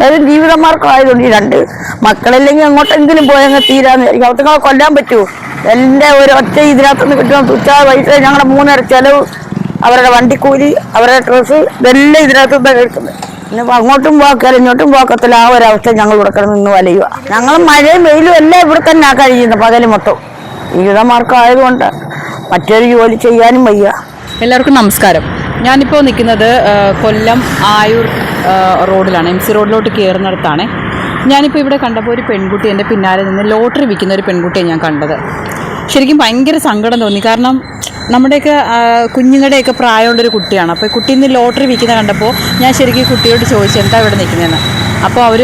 അതായത് ജീവിതമാർഗമായതുകൊണ്ട് ഈ രണ്ട്. മക്കളില്ലെങ്കിൽ അങ്ങോട്ടെങ്കിലും പോയങ്ങ് തീരാന്ന് അവർക്ക് കൊല്ലാൻ പറ്റുമോ എന്റെ ഒരു ഒറ്റ ഇതിനകത്തുനിന്ന് കിട്ടുന്ന തുച്ഛ പൈസ ഞങ്ങളുടെ മൂന്നര ചെലവ് അവരുടെ വണ്ടിക്കൂലി അവരുടെ ഡ്രസ്സ് ഇതെല്ലാം ഇതിനകത്ത് കിട്ടുന്നത് പിന്നെ അങ്ങോട്ടും പോക്കാൽ ഇങ്ങോട്ടും പോക്കത്തില്ല ആ ഒരവസ്ഥ ഞങ്ങൾ ഇവിടെ കിടന്ന് നിന്ന് വലയുക. ഞങ്ങൾ മഴയും വെയിലും എല്ലാം ഇവിടെ തന്നെ കഴിയുന്നത് പകൽ മൊത്തം. ജീവിതമാർഗം ആയതുകൊണ്ട് മറ്റൊരു ജോലി ചെയ്യാനും വയ്യ. എല്ലാവർക്കും നമസ്കാരം. ഞാനിപ്പോൾ നിൽക്കുന്നത് കൊല്ലം ആയൂർ റോഡിലാണ്. എം സി റോഡിലോട്ട് കയറുന്നിടത്താണ് ഞാനിപ്പോൾ ഇവിടെ കണ്ടപ്പോൾ ഒരു പെൺകുട്ടി എന്റെ പിന്നാലെ നിന്ന് ലോട്ടറി വിൽക്കുന്ന ഒരു പെൺകുട്ടിയെ ഞാൻ കണ്ടത്. ശരിക്കും ഭയങ്കര സങ്കടം തോന്നി. കാരണം നമ്മുടെയൊക്കെ കുഞ്ഞുങ്ങളുടെയൊക്കെ പ്രായമുള്ളൊരു കുട്ടിയാണ്. അപ്പോൾ കുട്ടിയിൽ കുട്ടി ഇന്ന് ലോട്ടറി വിൽക്കുന്ന കണ്ടപ്പോൾ ഞാൻ ശരിക്കും കുട്ടിയോട് ചോദിച്ചു എന്താ ഇവിടെ നിൽക്കുന്നതെന്ന് അപ്പോൾ അവർ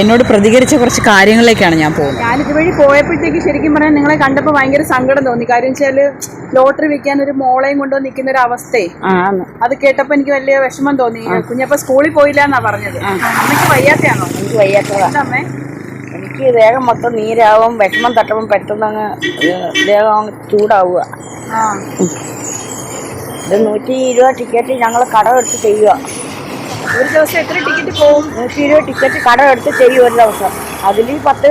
എന്നോട് പ്രതികരിച്ച കുറച്ച് കാര്യങ്ങളിലേക്കാണ് ഞാൻ പോകുന്നത്. ഞാനിതുവഴി പോയപ്പോഴത്തേക്ക് ശരിക്കും പറഞ്ഞാൽ നിങ്ങളെ കണ്ടപ്പോൾ ഭയങ്കര സങ്കടം തോന്നി. കാര്യം വെച്ചാൽ ലോട്ടറി വിൽക്കാൻ ഒരു മോളെയും കൊണ്ടോ നിൽക്കുന്ന ഒരു അവസ്ഥയെ അത് കേട്ടപ്പോൾ എനിക്ക് വലിയ വിഷമം തോന്നി. കുഞ്ഞപ്പ സ്കൂളിൽ പോയില്ല എന്നാ പറഞ്ഞത്. അമ്മയ്ക്ക് വയ്യാത്തയാണോ? എനിക്ക് വയ്യാത്തതാ. അമ്മേ? എനിക്ക് ദേഹം മൊത്തം നീരാവും വിഷമം തട്ടവും പെട്ടെന്ന് അങ്ങ് ദേഹം ചൂടാവുക. ഇത് നൂറ്റി ഇരുപത് ടിക്കറ്റ് ഞങ്ങൾ കടമെടുത്ത് ചെയ്യുക. ഒരു ദിവസം എത്ര ടിക്കറ്റ് പോകും? നൂറ്റി ഇരുപത് ടിക്കറ്റ് കടം എടുത്ത് ചെയ്യും ഒരു ദിവസം. അതിൽ പത്ത്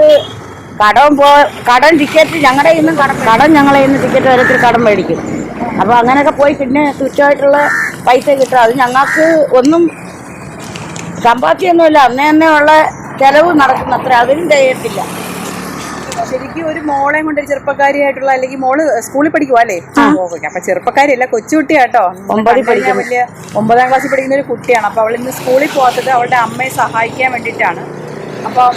കടം പോ കടം ടിക്കറ്റ് ഞങ്ങളുടെ ഇന്നും കടം കടം ഞങ്ങളെ ഇന്ന് ടിക്കറ്റ് വരത്തിൽ കടം മേടിക്കും. അപ്പോൾ അങ്ങനെയൊക്കെ പോയി പിന്നെ തുച്ഛമായിട്ടുള്ള പൈസ കിട്ടും. അത് ഞങ്ങൾക്ക് ഒന്നും സമ്പാദ്യമൊന്നുമില്ല. അന്നേ അന്നേ ഉള്ള ചിലവ് നടക്കുന്നത്ര. അതിനും ചെയ്യത്തില്ല ശരിക്കും ഒരു മോളെ കൊണ്ട് ഒരു ചെറുപ്പക്കാരിയായിട്ടുള്ള അല്ലെങ്കിൽ മോൾ സ്കൂളിൽ പഠിക്കുവാ അല്ലേ? അപ്പൊ ചെറുപ്പക്കാരിയല്ല കൊച്ചുകുട്ടിയാട്ടോ. വലിയ ഒമ്പതാം ക്ലാസ്സിൽ പഠിക്കുന്ന ഒരു കുട്ടിയാണ്. അപ്പൊ അവൾ ഇന്ന് സ്കൂളിൽ പോകാത്തത് അവളുടെ അമ്മയെ സഹായിക്കാൻ വേണ്ടിയിട്ടാണ്. അപ്പോൾ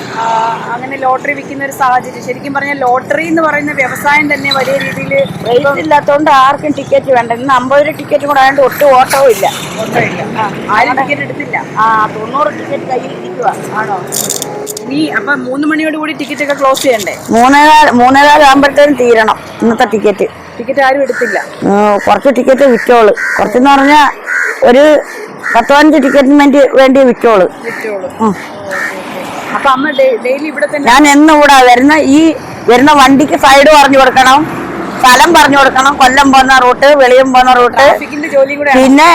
അങ്ങനെ ലോട്ടറി വിൽക്കുന്ന ഒരു സാഹചര്യം. ശരിക്കും പറഞ്ഞാൽ ലോട്ടറി എന്ന് പറയുന്ന വ്യവസായം തന്നെ വലിയ രീതിയിൽ റേറ്റ് ഇല്ലാത്തതുകൊണ്ട് ആർക്കും ടിക്കറ്റ് വേണ്ട. ഇന്ന് അമ്പത് രൂപ ടിക്കറ്റ് കൂടെ ആയതുകൊണ്ട് ഒട്ടും ഓട്ടവും ഇല്ല. ഓട്ടോ ഇല്ല ആരും ടിക്കറ്റ് എടുത്തില്ല. ആ തൊണ്ണൂറ് ടിക്കറ്റ് കയ്യിൽ ഇരിക്കുക ആണോ? നീ അപ്പൊ മൂന്ന് മണിയോട് കൂടി ടിക്കറ്റ് ഒക്കെ ക്ലോസ് ചെയ്യണ്ടേ? മൂന്നേകാൽ മൂന്നേകാലാകുമ്പോഴത്തേനും തീരണം ഇന്നത്തെ ടിക്കറ്റ് ടിക്കറ്റ് ആരും എടുത്തില്ല. കുറച്ച് ടിക്കറ്റ് വിറ്റോൾ. കുറച്ചെന്ന് പറഞ്ഞാൽ ഒരു പത്തോഞ്ച് ടിക്കറ്റിന് വേണ്ടി വേണ്ടി വിറ്റോൾ. വിറ്റോളൂ. അപ്പൊ അമ്മ ഡെയിലി ഇവിടെ തന്നെ ഞാൻ എന്നും കൂടാ വരുന്ന ഈ വരുന്ന വണ്ടിക്ക് സൈഡ് പറഞ്ഞു കൊടുക്കണം. സ്ഥലം പറഞ്ഞു കൊടുക്കണം. കൊല്ലം പോകുന്ന റൂട്ട് വെളിയം പോകുന്ന റൂട്ട്. പിന്നെ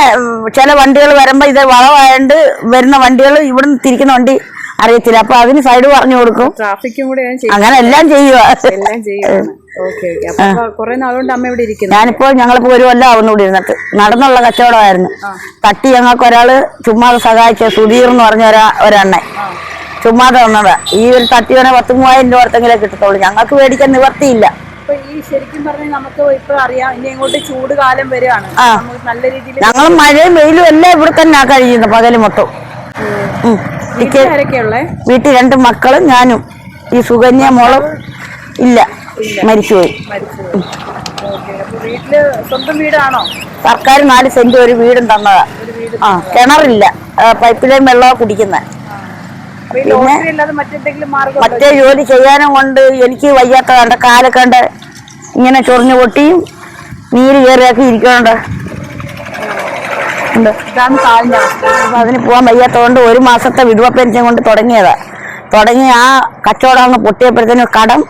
ചില വണ്ടികൾ വരുമ്പോ ഇത് വളവായോണ്ട് വരുന്ന വണ്ടികൾ ഇവിടുന്ന് തിരിക്കുന്ന വണ്ടി അറിയത്തില്ല. അപ്പൊ അതിന് സൈഡ് പറഞ്ഞു കൊടുക്കും. ട്രാഫിക്കും കൂടെ അങ്ങനെ എല്ലാം ചെയ്യുക എല്ലാം ഞാനിപ്പോ ഞങ്ങളിപ്പോ ഒരു കൊല്ലം ആവുന്നു കൂടി ഇരുന്നത് നടന്നുള്ള കച്ചവടമായിരുന്നു. തട്ടി ഞങ്ങൾക്ക് ഒരാൾ ചുമ്മാതെ സഹായിച്ച സുധീർ എന്ന് പറഞ്ഞ ഒരാ ഒരെണ്ണ ചുമ്മാതെ വന്നതാ. ഈ ഒരു തട്ടിയോനെ പത്ത് മൂവായിരം രൂപ അടുത്തെങ്കിലേ കിട്ടത്തുള്ളൂ. ഞങ്ങൾക്ക് മേടിക്കാൻ നിവർത്തിയില്ല. ഈ ശരിക്കും പറഞ്ഞാൽ നമുക്ക് ഇപ്പൊ അറിയാം ഇനി അങ്ങോട്ട് ചൂട് കാലം വരികയാണ്. നല്ല രീതിയിൽ ഞങ്ങൾ മഴയും വെയിലും എല്ലാം ഇവിടെ തന്നെ കഴിയുന്നത് പകൽ മൊത്തം. വീട്ടിൽ രണ്ട് മക്കളും ഞാനും. ഈ സുകന്യ മോളും ഇല്ല. മരിച്ചുപോയി. വീട്ടിൽ സ്വന്തം വീടാണോ? സർക്കാർ നാല് സെന്റ് ഒരു വീടും തന്നതാ. ആ കിണറില്ല. ആ, പൈപ്പിലെയും വെള്ളമാണ് കുടിക്കുന്നത് മാർഗം മറ്റേ ജോലി ചെയ്യാനും കൊണ്ട് എനിക്ക് വയ്യാത്ത കണ്ട കാലൊക്കെ ഇങ്ങനെ ചൊറിഞ്ഞു പൊട്ടിയും നീര് കയറിയാക്കി ഇരിക്കണുണ്ട് അതിന് പോകാൻ വയ്യാത്തതുകൊണ്ട് ഒരു മാസത്തെ വിധവ പെൻഷൻ കൊണ്ട് തുടങ്ങിയതാ. തുടങ്ങി ആ കച്ചവടം അങ്ങ് പൊട്ടിയപ്പോഴത്തേനും കടം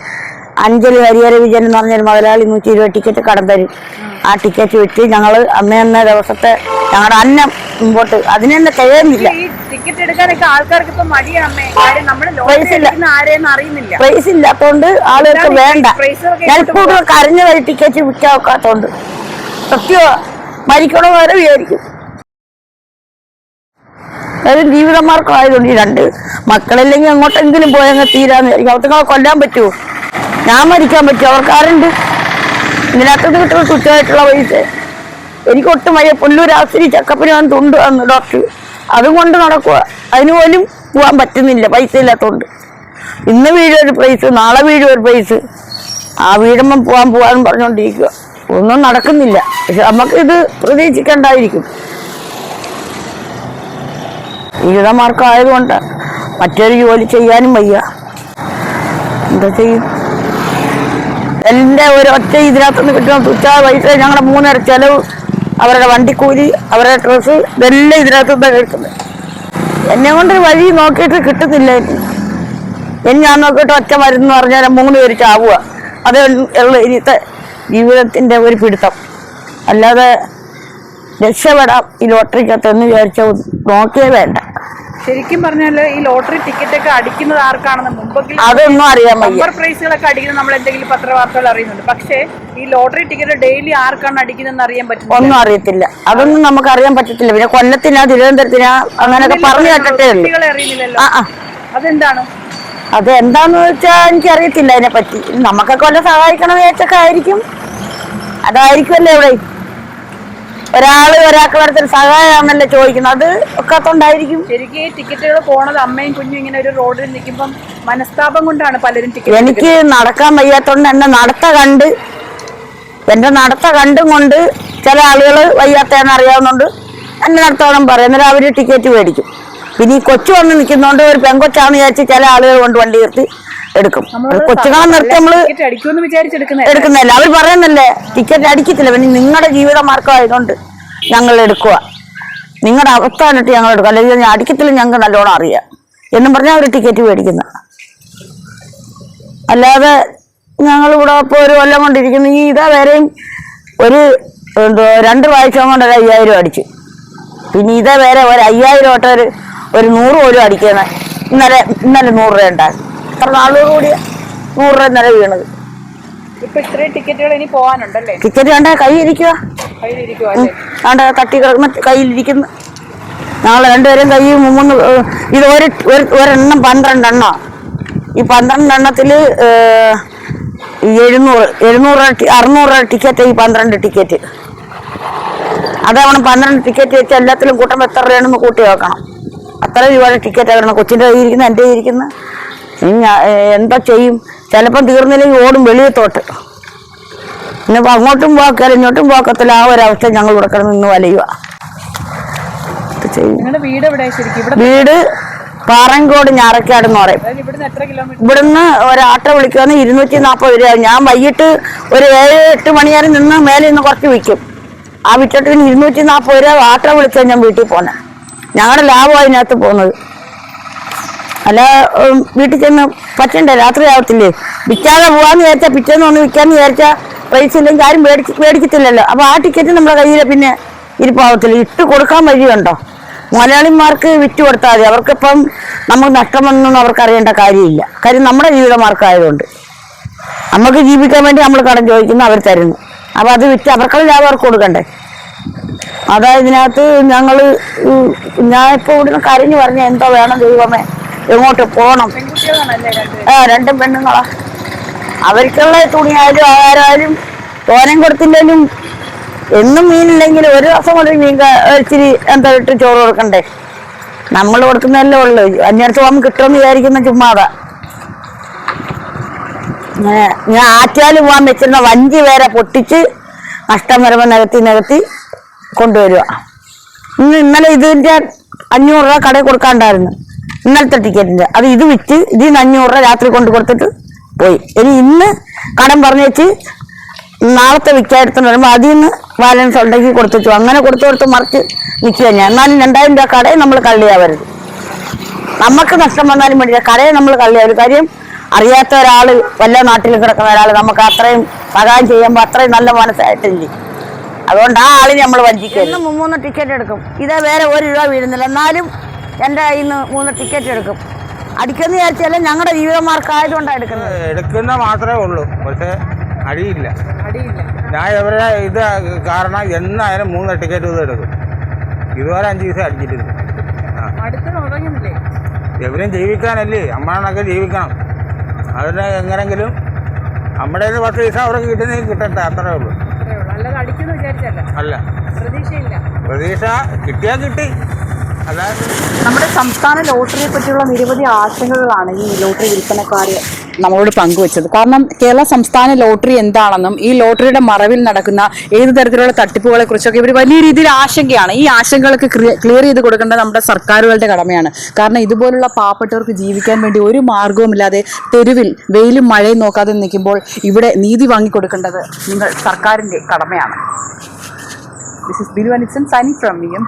അഞ്ചൽ ഹരിഹര വിജയൻ എന്ന് പറഞ്ഞൊരു മുതലാളി നൂറ്റി ഇരുപത് ടിക്കറ്റ് കടം തരും. ആ ടിക്കറ്റ് വിറ്റ് ഞങ്ങൾ അമ്മ എന്ന ദിവസത്തെ ഞങ്ങളുടെ അന്നം മുമ്പോട്ട് അതിനെന്നെ തികയുന്നില്ല. ടിക്കറ്റ് എടുക്കാനൊക്കെ ആൾക്കാർക്ക് ഇപ്പൊ മടിയാണ് പ്രൈസ് ഇല്ലാത്തോണ്ട് ആളുകൾക്ക് വേണ്ട. ഞാൻ കൂടുതൽ കരഞ്ഞു വരും ടിക്കറ്റ് വിൽക്കാൻ ഒക്കാത്തോണ്ട്. സത്യമോ മരിക്കണോ വരെ വിചാരിക്കും. അത് ജീവിതമാർഗം ആയതുകൊണ്ട് ഈ രണ്ട് മക്കളില്ലെങ്കിൽ അങ്ങോട്ടെങ്കിലും പോയങ്ങ് തീരാന്ന് വിചാരിക്കും. അവർക്ക് കൊല്ലാൻ പറ്റുമോ? ഞാൻ മരിക്കാൻ പറ്റും അവർക്ക് ആരുണ്ട് ഇതിനകത്തുനിന്ന് കിട്ടുന്ന തുച്ഛമായിട്ടുള്ള പൈസ. എനിക്ക് ഒട്ടും വയ്യ. പുല്ലൂർ ആസ്ത്രി ചക്കപ്പന് ഞാൻ തുണ്ട് വന്നു ഡോക്ടർ. അതും കൊണ്ട് നടക്കുക അതിന് പോലും പോകാൻ പറ്റുന്നില്ല. പൈസ ഇല്ലാത്തതുകൊണ്ട് ഇന്ന് വീഴും ഒരു പ്രൈസ് നാളെ വീഴും ഒരു പ്രൈസ് ആ വീഴുമ്പം പോകാൻ പോകാൻ പറഞ്ഞുകൊണ്ടിരിക്കുക ഒന്നും നടക്കുന്നില്ല. പക്ഷെ നമുക്ക് ഇത് പ്രതീക്ഷിക്കേണ്ടായിരിക്കും. ജീവിതമാർക്കായതുകൊണ്ട് മറ്റൊരു ജോലി ചെയ്യാനും വയ്യ. എന്താ ചെയ്യും? എന്റെ ഒരു ഒറ്റ ഇതിനകത്തുനിന്ന് കിട്ടുന്ന തുച്ഛ പൈസ ഞങ്ങളുടെ മൂന്നര ചെലവ് അവരുടെ വണ്ടിക്കൂലി അവരുടെ ഡ്രസ്സ് ഇതെല്ലാം ഇതിനകത്ത് നിന്ന് കിട്ടുന്നത് എന്നെ കൊണ്ട് ഒരു വഴി നോക്കിയിട്ട് കിട്ടുന്നില്ല ഇനി ഞാൻ നോക്കിയിട്ട് ഒറ്റ മരുന്ന് പറഞ്ഞാൽ മൂന്ന് പേര് ചാവുക. അത് ഉള്ള ഇനിത്തെ ജീവിതത്തിന്റെ ഒരു പിടുത്തം. അല്ലാതെ രക്ഷപ്പെടാം ഈ ലോട്ടറിക്കകത്ത് എന്ന് വിചാരിച്ച നോക്കിയേ വേണ്ട. ശരിക്കും പറഞ്ഞാൽ ഈ ലോട്ടറി ടിക്കറ്റ് ഒക്കെ അടിക്കുന്നത് ആർക്കാണെന്ന് മുമ്പെങ്കിലും അതൊന്നും അറിയാൻ നമ്പർ പ്രൈസുകളൊക്കെ അടിക്കുന്നത് നമ്മൾ എന്തെങ്കിലും പത്രവാർത്തകൾ അറിയുന്നുണ്ട്. പക്ഷേ ഈ ലോട്ടറി ടിക്കറ്റ് ഡെയിലി ആർക്കാണ് അടിക്കുന്നതെന്ന് അറിയാൻ പറ്റും ഒന്നും അറിയത്തില്ല. അതൊന്നും നമുക്ക് അറിയാൻ പറ്റത്തില്ല. പിന്നെ കൊല്ലത്തിനാ തിരുവനന്തപുരത്തിനാ അങ്ങനെയൊക്കെ പറഞ്ഞു കേട്ടിട്ടേ ഉള്ളൂ. അറിയുന്നില്ലല്ലോ. അതെന്താണ്? അത് എന്താന്ന് വെച്ചാൽ എനിക്കറിയത്തില്ല അതിനെ പറ്റി നമുക്കൊക്കെ വല്ല സഹായിക്കണം വിചാരിച്ചൊക്കെ ആയിരിക്കും. അതായിരിക്കുമല്ലേ ഇവിടെ. ഒരാൾ ഒരാൾക്ക് വരത്തിൽ സഹായമാണല്ലോ ചോദിക്കുന്നത്. അത് ഒക്കാത്തോണ്ടായിരിക്കും. ശരിക്കും ഈ ടിക്കറ്റുകൾ പോണത് അമ്മയും കുഞ്ഞും ഇങ്ങനെ ഒരു റോഡിൽ നിൽക്കുമ്പം മനസ്താപം കൊണ്ടാണ് പലരും ടിക്കറ്റ് എനിക്ക് നടക്കാൻ വയ്യാത്തോണ്ട് എന്നെ നടത്ത കണ്ട് എന്റെ നടത്ത കണ്ടും കൊണ്ട് ചില ആളുകൾ വയ്യാത്തതെന്ന് അറിയാവുന്നതുകൊണ്ട് എന്നെ നടത്തോളം പറയും. അന്നേരം അവർ ടിക്കറ്റ് മേടിക്കും. പിന്നെ ഈ കൊച്ചു വന്ന് നിൽക്കുന്നതുകൊണ്ട് ഒരു പെങ്കൊച്ചാന്ന് വിചാരിച്ച് ചില ആളുകൾ കൊണ്ട് വണ്ടി നിർത്തി. എടുക്കും. കൊച്ചുകളെ നിർത്തി നമ്മൾ എടുക്കുന്നില്ല അവർ പറയുന്നല്ലേ ടിക്കറ്റ് അടിക്കത്തില്ല. പിന്നെ നിങ്ങളുടെ ജീവിത മാർഗമായതുകൊണ്ട് ഞങ്ങൾ എടുക്കുക നിങ്ങളുടെ അവസ്ഥ കണ്ടിട്ട് ഞങ്ങൾ എടുക്കുക അല്ലെങ്കിൽ ഞാൻ അടിക്കത്തില്ല ഞങ്ങൾക്ക് നല്ലോണം അറിയാം. എന്നും പറഞ്ഞാൽ അവർ ടിക്കറ്റ് മേടിക്കുന്ന. അല്ലാതെ ഞങ്ങൾ ഇവിടെ ഇപ്പോൾ ഒരു കൊല്ലം കൊണ്ടിരിക്കുന്നു ഈ ഇതാ വരെയും ഒരു എന്തോ രണ്ട് പ്രാവശ്യം കൊണ്ട് ഒരു അയ്യായിരം അടിച്ചു. പിന്നെ ഇതേ വരെ ഒരു അയ്യായിരം തൊട്ട് ഒരു ഒരു നൂറ് പോലും അടിക്കുന്നത് ഇന്നലെ ഇന്നലെ നൂറ് രൂപ ഉണ്ടായിരുന്നു അത്ര നാളുകൾ കൂടി നൂറ് രൂപ നില വീണത്. ഇപ്പൊ ഇത്രയും ടിക്കറ്റുകൾ ഇനി പോകാനുണ്ടല്ലേ ടിക്കറ്റ് കയ്യിലിരിക്കുവാ. അല്ലേ? കണ്ട തട്ടി കയ്യിലിരിക്കുന്നു. ഞങ്ങൾ രണ്ടുപേരും കൈ മൂന്ന് ഇത് ഒരു ഒരു- ഒരെണ്ണം പന്ത്രണ്ടെണ്ണ. ഈ പന്ത്രണ്ടെണ്ണത്തിൽ എഴുന്നൂറ് എഴുന്നൂറ് അറുന്നൂറ് രൂപ ടിക്കറ്റ് ഈ പന്ത്രണ്ട് ടിക്കറ്റ്. അതാവണം പന്ത്രണ്ട് ടിക്കറ്റ് വെച്ച് എല്ലാത്തിലും കൂട്ടുമ്പോൾ എത്ര രൂപയാണെന്ന് കൂട്ടി വെക്കണം അത്ര രൂപയുടെ ടിക്കറ്റ് ആകണം കൊച്ചിന്റെ കയ്യിൽ ഇരിക്കുന്ന എന്റെ കയ്യിൽ എന്താ ചെയ്യും? ചിലപ്പം തീർന്നില്ലെങ്കിൽ ഓടും വെളിയത്തോട്ട്. പിന്നെ അങ്ങോട്ടും പോക്കാൽ ഇങ്ങോട്ടും പോക്കത്തില്ല ആ ഒരവസ്ഥ ഞങ്ങൾ ഇവിടെ കിടന്ന് നിന്ന് വലയുക. വീട് പാറങ്കോട് ഞാറക്കാട് എന്ന് പറയും. ഇവിടുന്ന് ഒരാട്ടോ വിളിക്കുവാന്ന് ഇരുന്നൂറ്റി നാൽപ്പത് രൂപ. ഞാൻ വൈകിട്ട് ഒരു ഏഴ് എട്ട് മണിയാരം നിന്ന് മേലെ നിന്ന് കുറച്ച് വിൽക്കും. ആ വിറ്റിട്ട് ഇരുന്നൂറ്റി നാൽപ്പത് രൂപ ആട്ട വിളിച്ചാൽ ഞാൻ വീട്ടിൽ പോന്നെ. ഞങ്ങളുടെ ലാഭം അതിനകത്ത് പോകുന്നത്. അല്ല വീട്ടിൽ ചെന്ന് പറ്റണ്ടേ? രാത്രി ആവത്തില്ലേ? വിൽക്കാതെ പോവാന്ന് വിചാരിച്ചാൽ പിറ്റേന്ന് വന്ന് വിൽക്കാന്ന് വിചാരിച്ചാൽ പൈസ ഇല്ലെങ്കിൽ ആരും മേടിച്ച് മേടിക്കത്തില്ലല്ലോ. അപ്പോൾ ആ ടിക്കറ്റ് നമ്മുടെ കയ്യിൽ പിന്നെ ഇരിപ്പാവത്തില്ല ഇട്ട് കൊടുക്കാൻ വഴിയുണ്ടോ? മലയാളിമാർക്ക് വിറ്റ് കൊടുത്താൽ മതി. അവർക്കിപ്പം നമുക്ക് വന്നൊന്നും അവർക്ക് അറിയേണ്ട കാര്യമില്ല. കാര്യം നമ്മുടെ ജീവിതമാർക്കായതുകൊണ്ട് നമുക്ക് ജീവിക്കാൻ വേണ്ടി നമ്മൾ കടം ചോദിക്കുന്നു അവർ തരുന്നു. അപ്പോൾ അത് വിറ്റ് അവർക്കുള്ള ലാഭം അവർക്ക് കൊടുക്കണ്ടേ? അതായതിനകത്ത് ഞാൻ ഇപ്പൊ ഇവിടുന്ന് കരഞ്ഞു പറഞ്ഞ എന്തോ വേണം ദൈവമേ. എങ്ങോട്ട് പോണം? പെൺകുട്ടികളാണല്ലേ ആ രണ്ടും പെണ്ണുങ്ങളാ. അവർക്കുള്ള തുണിയായാലും ആഹാരമായാലും തോനം കൊടുത്തില്ലെങ്കിലും എന്നും മീനില്ലെങ്കിലും ഒരു ദിവസം കൊണ്ട് മീൻ ഇച്ചിരി എന്താ ഇട്ട് ചോറ് കൊടുക്കണ്ടേ? നമ്മൾ കൊടുക്കുന്നതല്ലേ ഉള്ളു. അന്വേഷിച്ച് പോകുമ്പോൾ കിട്ടുമെന്ന് വിചാരിക്കുന്ന ചുമ്മാതാ. ഞാൻ- ആറ്റാൽ പോകാൻ വെച്ചിരുന്ന വഞ്ചി വേറെ പൊട്ടിച്ച് നഷ്ടം വരുമ്പോൾ നികത്തി നികത്തി കൊണ്ടുവരിക ഇന്ന് ഇന്നലെ ഇതിന്റെ അഞ്ഞൂറ് രൂപ കടയിൽ കൊടുക്കാണ്ടായിരുന്നു. ഇന്നലത്തെ ടിക്കറ്റിന്റെ അത് ഇത് വിറ്റ് ഇതിൽ നിന്ന് അഞ്ഞൂറ് രൂപ രാത്രി കൊണ്ട് കൊടുത്തിട്ട് പോയി. ഇനി ഇന്ന് കടം പറഞ്ഞു വെച്ച് നാളത്തെ വിൽക്കാനെടുത്തോണ്ട് വരുമ്പോൾ അതിൽ നിന്ന് ബാലൻസ് ഉണ്ടെങ്കിൽ കൊടുത്തു അങ്ങനെ കൊടുത്തു കൊടുത്ത് മറിച്ച് നിൽക്കുക ഞാൻ. എന്നാലും രണ്ടായിരം രൂപ കടയെ നമ്മൾ കള്ളിയാവരുത്. നമുക്ക് നഷ്ടം വന്നാലും വേണ്ടില്ല കടയെ നമ്മൾ കള്ളിയാവരുത്. കാര്യം അറിയാത്ത ഒരാൾ വല്ല നാട്ടിൽ കിടക്കുന്ന ഒരാൾ നമുക്ക് അത്രയും സഹായം ചെയ്യുമ്പോൾ അത്രയും നല്ല മനസ്സായിട്ടില്ലേ? അതുകൊണ്ട് ആ ആളിനെ നമ്മൾ വഞ്ചിക്കരുത്. മൂന്ന് ടിക്കറ്റ് എടുക്കും. ഇതേ വേറെ ഒരു രൂപ വീഴുന്നില്ല. എന്നാലും എന്റെ കയ്യിൽ നിന്ന് മൂന്ന് ടിക്കറ്റ് എടുക്കും. അടിക്കുന്ന വിചാരിച്ചാലും ഞങ്ങളുടെ ജീവിതമാർക്കായതുകൊണ്ടാണ് എടുക്കുന്നത്. എടുക്കുന്ന മാത്രമേ ഉള്ളൂ. പക്ഷേ അടിയില്ല. അടിയില്ല. ഞാൻ ഇവരുടെ ഇത് കാരണം എന്നായാലും മൂന്ന് ടിക്കറ്റ് ഇത് എടുക്കും. ഇതുവരെ അഞ്ച് ദിവസം അടിച്ചിട്ടില്ല എവരും ജീവിക്കാനല്ലേ? അമ്മാണൊക്കെ ജീവിക്കണം. അതിന് എങ്ങനെങ്കിലും നമ്മുടെ പത്ത് ദിവസം അവർക്ക് കിട്ടുന്നെങ്കിൽ കിട്ടട്ടെ അത്രേ ഉള്ളൂ. അല്ല. പ്രതീക്ഷ കിട്ടിയാൽ കിട്ടി. നമ്മുടെ സംസ്ഥാന ലോട്ടറിയെ പറ്റിയുള്ള നിരവധി ആശങ്കകളാണ് ഈ ലോട്ടറി വിൽപ്പനക്കാർ നമ്മളോട് പങ്കുവച്ചത്. കാരണം കേരള സംസ്ഥാന ലോട്ടറി എന്താണെന്നും ഈ ലോട്ടറിയുടെ മറവിൽ നടക്കുന്ന ഏത് തരത്തിലുള്ള തട്ടിപ്പുകളെ കുറിച്ചൊക്കെ ഇവർ വലിയ രീതിയിൽ ആശങ്കയാണ്. ഈ ആശങ്കകളൊക്കെ ക്ലിയർ ചെയ്ത് കൊടുക്കേണ്ടത് നമ്മുടെ സർക്കാരുകളുടെ കടമയാണ്. കാരണം ഇതുപോലുള്ള പാവപ്പെട്ടവർക്ക് ജീവിക്കാൻ വേണ്ടി ഒരു മാർഗവുമില്ലാതെ തെരുവിൽ വെയിലും മഴയും നോക്കാതെ നിൽക്കുമ്പോൾ ഇവിടെ നീതി വാങ്ങിക്കൊടുക്കേണ്ടത് നിങ്ങൾ സർക്കാരിന്റെ കടമയാണ്. This is Bilu signing from V M